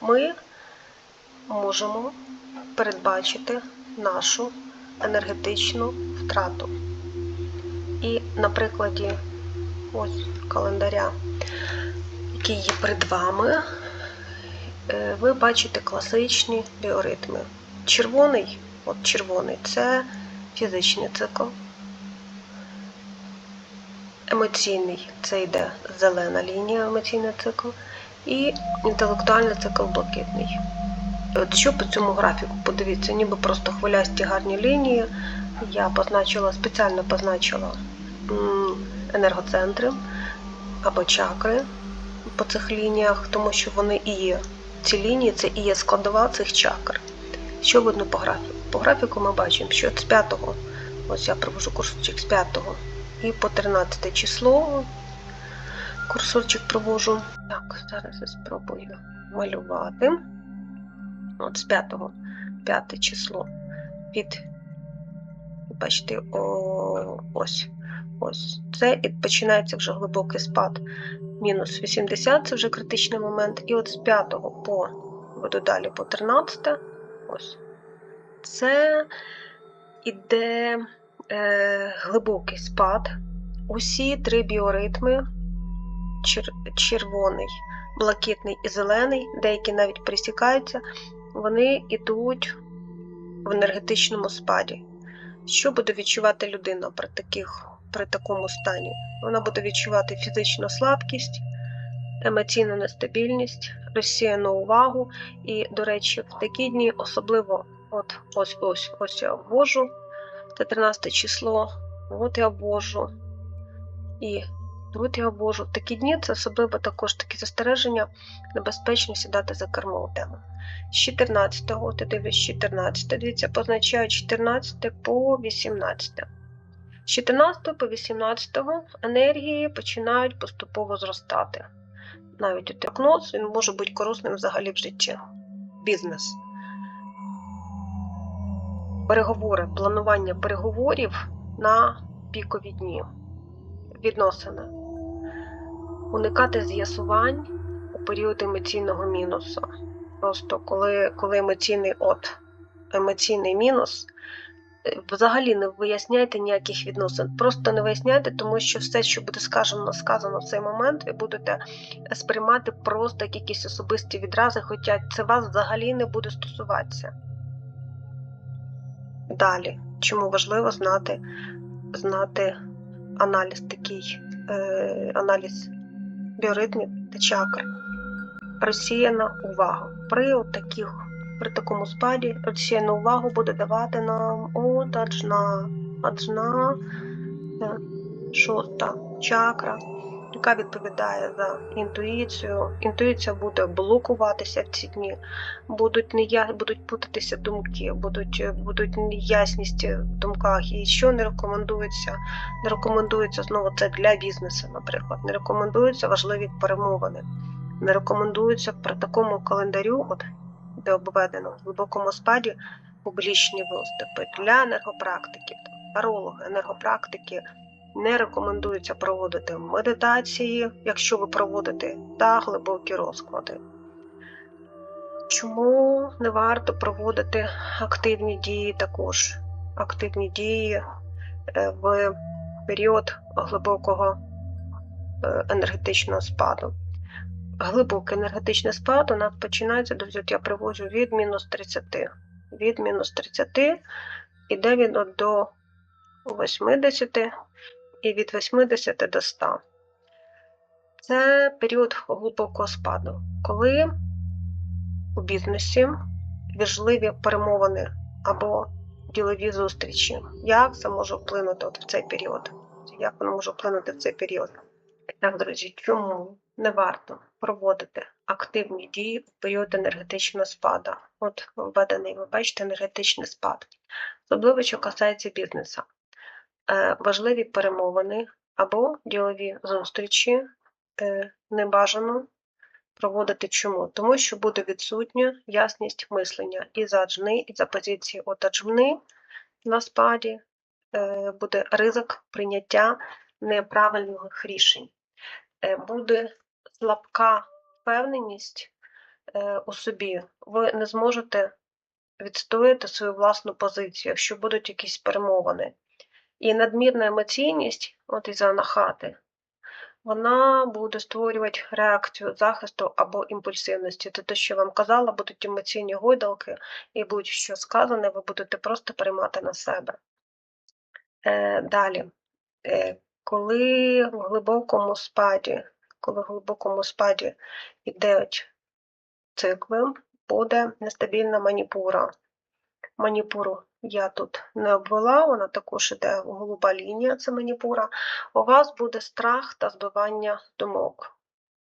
ми можемо передбачити нашу енергетичну втрату. І на прикладі ось календаря, який є перед вами, е, ви бачите класичні біоритми. Червоний, от червоний це фізичний цикл. Емоційний це йде зелена лінія, емоційний цикл, і інтелектуальний цикл блакитний. От що по цьому графіку? Подивіться, ніби просто хвилясті гарні лінії. Я позначила, спеціально позначила енергоцентри або чакри по цих лініях, тому що вони і є. Ці лінії це і є складова цих чакр. Що видно по графіку? По графіку ми бачимо, що з 5, ось я провожу курсорчик з 5 і по 13 число курсорчик провожу. Так, зараз я спробую малювати. От з 5, 5 число від, бачите, о, ось, ось. Це і починається вже глибокий спад. Мінус 80 це вже критичний момент. І от з 5 по буду далі по 13, ось. Це іде е, глибокий спад. Усі три біоритми чер- червоний, блакитний і зелений, деякі навіть пересікаються, вони йдуть в енергетичному спаді. Що буде відчувати людина при, таких, при такому стані? Вона буде відчувати фізичну слабкість, емоційну нестабільність, розсіяну увагу. І, до речі, в такі дні особливо от ось ось ось я ввожу, це 13 число, от я ввожу. І тут я ввожу. В такі дні це особливо також такі застереження, небезпечно сідати за кермо у тему. З 14, от я дивлюсь 14, дивіться, позначаю 14 по 18. З 14 по 18 енергії починають поступово зростати. Навіть от прогноз він може бути корисним взагалі в житті. Бізнес. Переговори, планування переговорів на пікові дні. Відносини. Уникати з'ясувань у період емоційного мінусу. Просто коли, коли емоційний от, емоційний мінус, е, взагалі не виясняйте ніяких відносин. Просто не виясняйте, тому що все, що буде сказано, сказано в цей момент, ви будете сприймати просто як якісь особисті відрази, хоча це вас взагалі не буде стосуватися. Далі, чому важливо знати, знати аналіз такий, е, аналіз біоритмів та чакр. Розсіяна увага. При таких, при такому спаді розсіяну увагу буде давати нам от аджна, аджна, е, шоста чакра, яка відповідає за інтуїцію. Інтуїція буде блокуватися в ці дні, будуть нея... будуть путатися думки, будуть, будуть неясність в думках. І що не рекомендується? Не рекомендується знову це для бізнесу, наприклад. Не рекомендуються важливі перемовини. Не рекомендується при такому календарю, от де обведено в глибокому спаді публічні виступи для енергопрактиків, тарологи, енергопрактики. Не рекомендується проводити медитації, якщо ви проводите, та глибокі розклади. Чому не варто проводити активні дії також? Активні дії е, в період глибокого е, енергетичного спаду. Глибокий енергетичний спад у нас починається, я приводжу від мінус 30. Від мінус 30 іде він до 80 і від 80 до 100. Це період глибокого спаду, коли у бізнесі важливі перемовини або ділові зустрічі. Як це може вплинути от в цей період? Як воно може вплинути в цей період? Так, друзі, чому не варто проводити активні дії в період енергетичного спаду? От введений, ви бачите, енергетичний спад. Особливо, що касається бізнесу. Е, важливі перемовини або ділові зустрічі е, не бажано проводити чому? Тому що буде відсутня ясність мислення і за джни, і за позиції от аджмни на спаді е, буде ризик прийняття неправильних рішень. Буде слабка впевненість у собі. Ви не зможете відстояти свою власну позицію, якщо будуть якісь перемовини. І надмірна емоційність, от із анахати, вона буде створювати реакцію захисту або імпульсивності. Це те, що вам казала, будуть емоційні гойдалки, і будь-що сказане, ви будете просто приймати на себе. Е, Далі, е, коли в глибокому спаді, коли в глибокому спаді йдуть цикли, буде нестабільна маніпура. Маніпуру я тут не обвела, вона також іде голуба лінія, це маніпура. У вас буде страх та збивання думок.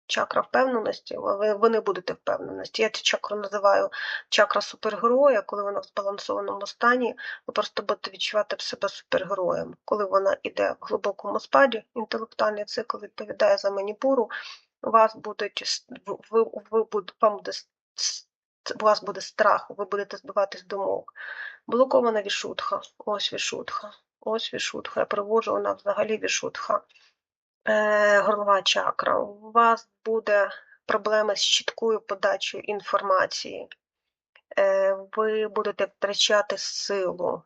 Чакра впевненості, ви, ви не будете впевненості. Я цю чакру називаю чакра супергероя, коли вона в збалансованому стані, ви просто будете відчувати себе супергероєм. Коли вона йде в глибокому спаді, інтелектуальний цикл відповідає за маніпуру, у вас будуть ви, ви, вам буде у вас буде страх, ви будете збиватись думок. Блокована вішутха. Ось вішутха. Ось вішутха. Я привожу вона взагалі вішутха. Е, горлова чакра. У вас буде проблеми з чіткою подачею інформації. Е, ви будете втрачати силу.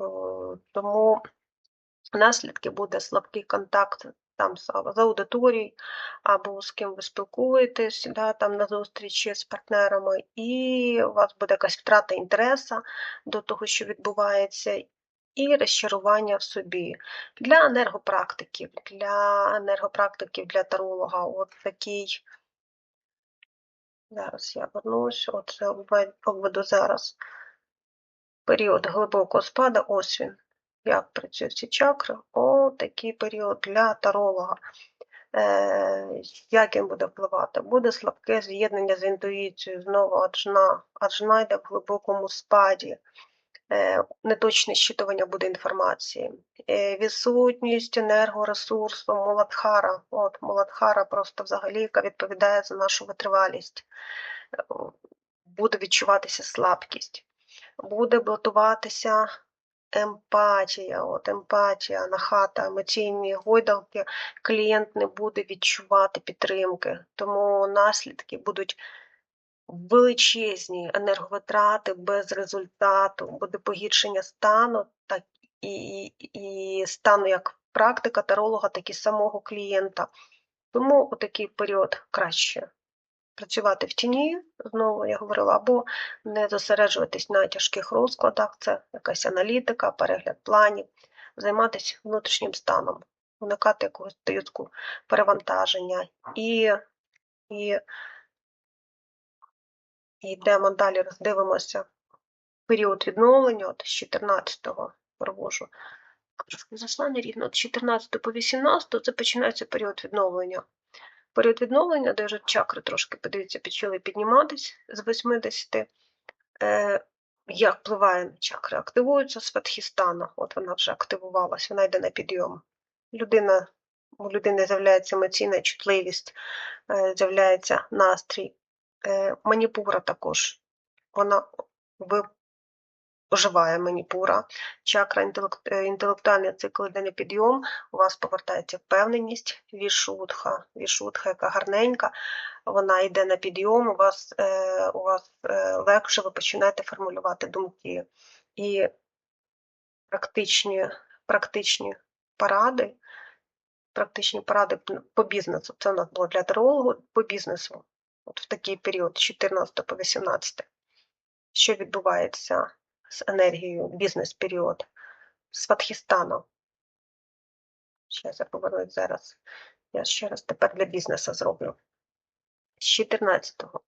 Е, тому наслідки буде слабкий контакт там з аудиторією, або з ким ви спілкуєтесь да, там на зустрічі з партнерами, і у вас буде якась втрата інтересу до того, що відбувається, і розчарування в собі. Для енергопрактиків, для енергопрактиків, для таролога, от такий. Зараз я вернусь, оце обведу зараз період глибокого спада, ось він як працюють ці чакри, о, такий період для таролога. Е, Як він буде впливати? Буде слабке з'єднання з інтуїцією, знову аджна, аджна йде в глибокому спаді, е, неточне щитування буде інформації, е, відсутність енергоресурсу, Муладхара. От Муладхара просто взагалі, яка відповідає за нашу витривалість. Буде відчуватися слабкість, буде блокуватися емпатія, от емпатія, нахата, емоційні гойдалки, клієнт не буде відчувати підтримки, тому наслідки будуть величезні енерговитрати без результату, буде погіршення стану так і, і стану як практика таролога, так і самого клієнта. Тому у такий період краще працювати в тіні, знову я говорила, або не зосереджуватись на тяжких розкладах, це якась аналітика, перегляд планів, займатися внутрішнім станом, уникати якогось тиску, перевантаження і і, і йдемо далі, роздивимося період відновлення от з 14-го провожу. Трошки зайшла нерівно, з 14 по 18 це починається період відновлення. Період відновлення, де вже чакри трошки, подивіться, почали підніматись з 80. Е, Як впливає чакри? Активується Сватхістана, от вона вже активувалась, вона йде на підйом. Людина, У людини з'являється емоційна чутливість, е, з'являється настрій. Е, Маніпура також. Вона оживає маніпура, чакра е, інтелектуальний цикл йде на підйом, у вас повертається впевненість, вішутха, вішутха, яка гарненька, вона йде на підйом, у вас е, у вас е, легше ви починаєте формулювати думки. І практичні, практичні поради. Практичні поради по бізнесу. Це у нас було для тарологу по бізнесу. От в такий період, з 14 по 18. Що відбувається з енергією бізнес-період з Фатхістану. Ще я повернусь зараз. Я ще раз тепер для бізнесу зроблю. З 14-го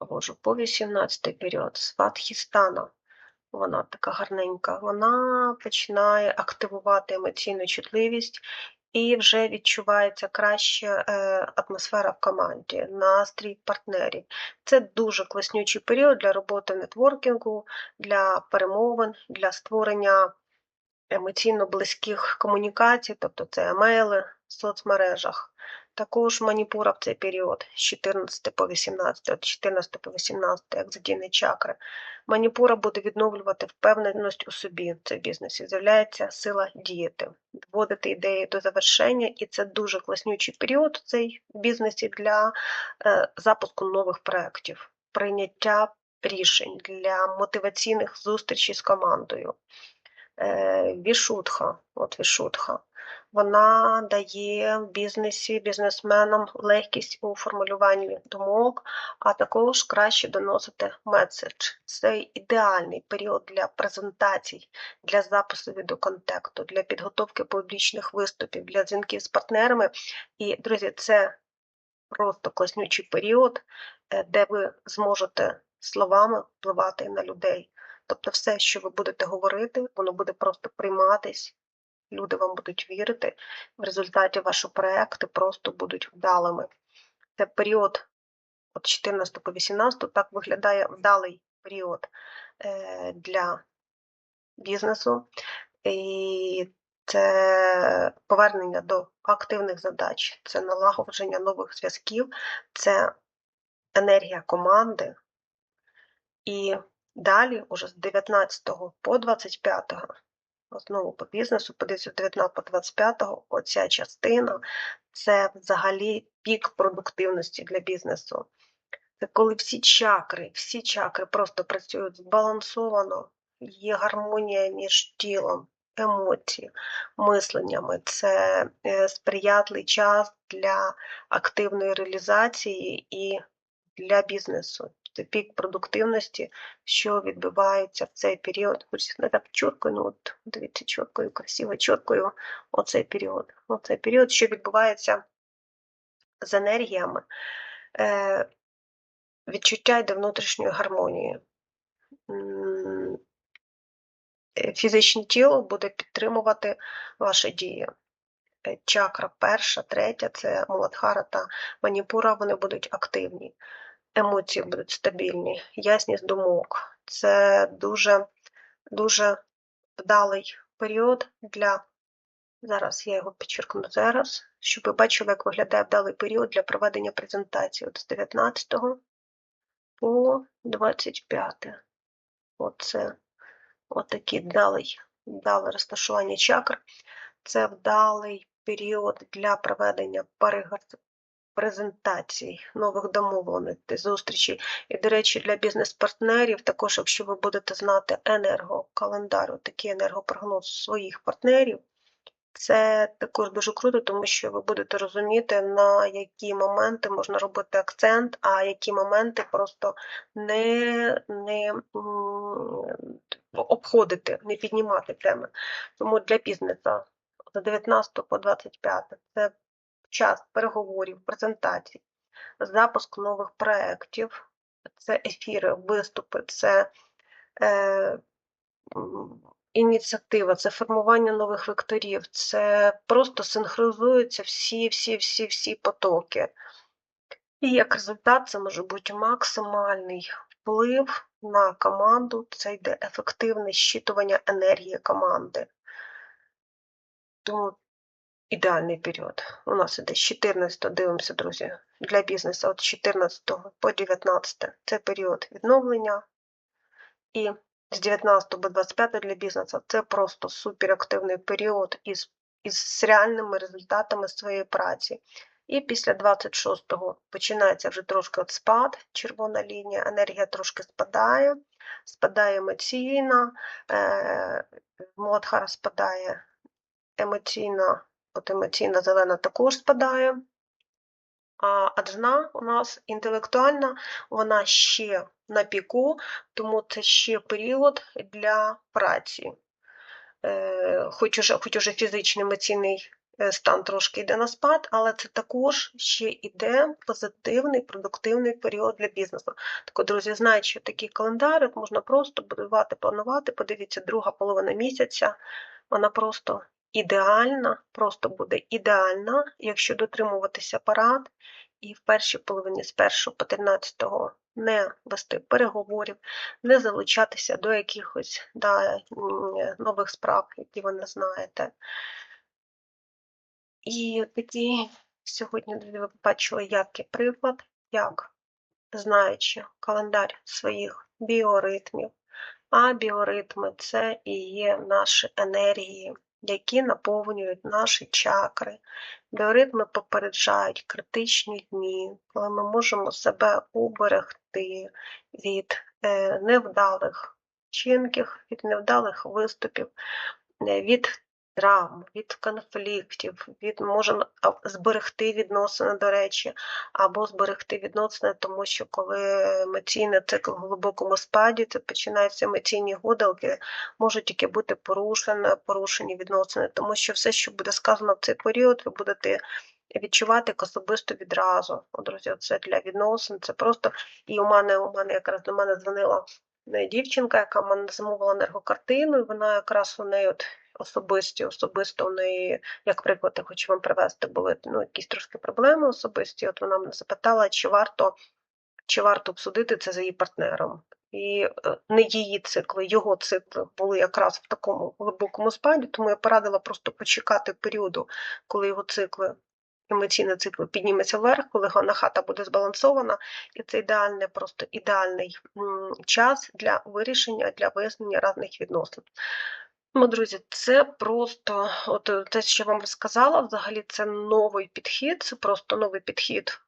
ввожу по 18 період з Фатхістану. Вона така гарненька, вона починає активувати емоційну чутливість і вже відчувається краща е, атмосфера в команді, настрій партнерів. Це дуже класнючий період для роботи нетворкінгу, для перемовин, для створення емоційно близьких комунікацій, тобто це емейли в соцмережах. Також маніпура в цей період з 14 по 18, от 14 по 18, як задійні чакри. Маніпура буде відновлювати впевненість у собі в цій бізнесі. З'являється сила діяти, доводити ідеї до завершення, і це дуже класнючий період в цей бізнесі для е, запуску нових проєктів, прийняття рішень для мотиваційних зустрічей з командою. Е, Вішутха, от Вішутха, вона дає бізнесі бізнесменам легкість у формулюванні думок, а також краще доносити меседж. Це ідеальний період для презентацій, для запису відеоконтекту, для підготовки публічних виступів, для дзвінків з партнерами. І, друзі, це просто класнючий період, е, де ви зможете словами впливати на людей. Тобто все, що ви будете говорити, воно буде просто прийматись, люди вам будуть вірити. В результаті ваші проекти просто будуть вдалими. Це період від 14 по 18 так виглядає вдалий період е, для бізнесу. І це повернення до активних задач, це налагодження нових зв'язків, це енергія команди. І далі, уже з 19 по 25, знову по бізнесу, подивіться з 19 по 25, оця частина це взагалі пік продуктивності для бізнесу. Це коли всі чакри, всі чакри просто працюють збалансовано, є гармонія між тілом, емоції, мисленнями. Це е, сприятливий час для активної реалізації і для бізнесу. Пік продуктивності, що відбувається в цей період. Хоч не так чітко, ну от дивіться, чіткою, красиво, чіткою оцей період. Оцей період, що відбувається з енергіями, е, відчуття йде внутрішньої гармонії. Е, Фізичне тіло буде підтримувати ваші дії. Е, Чакра перша, третя це Муладхара та Маніпура, вони будуть активні емоції будуть стабільні, ясність думок. Це дуже дуже вдалий період для. Зараз я його підчеркну зараз, щоб ви бачили, як виглядає вдалий період для проведення презентації от з 19 по 25. Оце отакий вдалий, вдале розташування чакр. Це вдалий період для проведення презентацій, нових домовленостей, зустрічей. І, до речі, для бізнес-партнерів, також, якщо ви будете знати енергокалендар, такий енергопрогноз своїх партнерів, це також дуже круто, тому що ви будете розуміти, на які моменти можна робити акцент, а які моменти просто не не обходити, не піднімати теми. Тому для бізнесу з 19 по 25 це час переговорів, презентацій, запуск нових проєктів, це ефіри, виступи, це е, ініціатива, це формування нових векторів, це просто синхронізуються всі-всі-всі-всі потоки. І як результат, це може бути максимальний вплив на команду, це йде ефективне щитування енергії команди. Тому ідеальний період. У нас іде з 14, дивимося, друзі, для бізнесу від 14 по 19 це період відновлення. І з 19 по 25 для бізнесу це просто суперактивний період із, із реальними результатами своєї праці. І після 26-го починається вже трошки от спад, червона лінія, енергія трошки спадає, спадає емоційна, е, Младхара спадає емоційна От емоційна зелена також спадає. А аджна у нас інтелектуальна, вона ще на піку, тому це ще період для праці. Е, хоч уже хоч уже фізичний емоційний е, стан трошки йде на спад, але це також ще йде позитивний, продуктивний період для бізнесу. Так, друзі, знають, що такі календари можна просто будувати, планувати. Подивіться, друга половина місяця, вона просто ідеальна, просто буде ідеальна, якщо дотримуватися парад, і в першій половині з 1 по 13 не вести переговорів, не залучатися до якихось да, нових справ, які ви не знаєте. І такий Сьогодні ви побачили, є приклад, як знаючи календар своїх біоритмів, а біоритми це і є наші енергії, які наповнюють наші чакри. Біоритми попереджають критичні дні, коли ми можемо себе уберегти від е, невдалих вчинків, від невдалих виступів, е, від травм, від конфліктів, від можемо зберегти відносини, до речі, або зберегти відносини, тому що коли емоційний цикл в глибокому спаді, це починаються емоційні гудалки, можуть тільки бути порушені, порушені відносини, тому що все, що буде сказано в цей період, ви будете. Відчувати як особисто відразу. О, друзі, це для відносин. Це просто і у мене у мене якраз до мене дзвонила дівчинка, яка мене замовила енергокартину, і вона якраз у неї от особисті, особисто у неї, як приклад, я хочу вам привести, були ну, якісь трошки проблеми особисті. От вона мене запитала, чи варто чи варто обсудити це за її партнером. І е, не її цикли, його цикли були якраз в такому глибокому спаді, тому я порадила просто почекати періоду, коли його цикли, емоційний цикл підніметься вверх, коли вона хата буде збалансована, і це ідеальний, просто ідеальний час для вирішення, для вияснення різних відносин. Ну, друзі, це просто, от е, те, що я вам розказала, взагалі це новий підхід, це просто новий підхід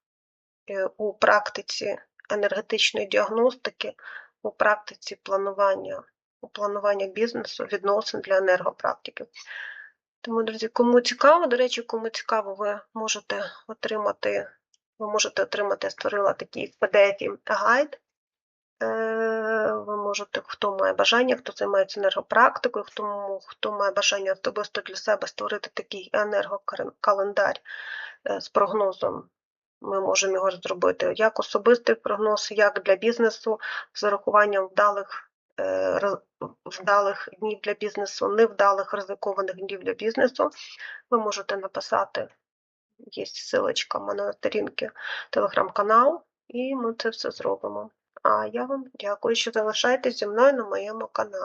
е, у практиці енергетичної діагностики, у практиці планування, у планування бізнесу, відносин для енергопрактики. Тому, друзі, кому цікаво, до речі, кому цікаво, ви можете отримати, ви можете отримати, я створила такий pdf гайд Е, ви можете, хто має бажання, хто займається енергопрактикою, хто хто має бажання особисто для себе створити такий енергокалендар е, з прогнозом. Ми можемо його зробити як особистий прогноз, як для бізнесу, з урахуванням вдалих е, вдалих днів для бізнесу, невдалих ризикованих днів для бізнесу. Ви можете написати, є ссылочка в мене на сторінки телеграм-канал, і ми це все зробимо. А я вам дякую, що залишаєтесь зі мною на моєму каналі.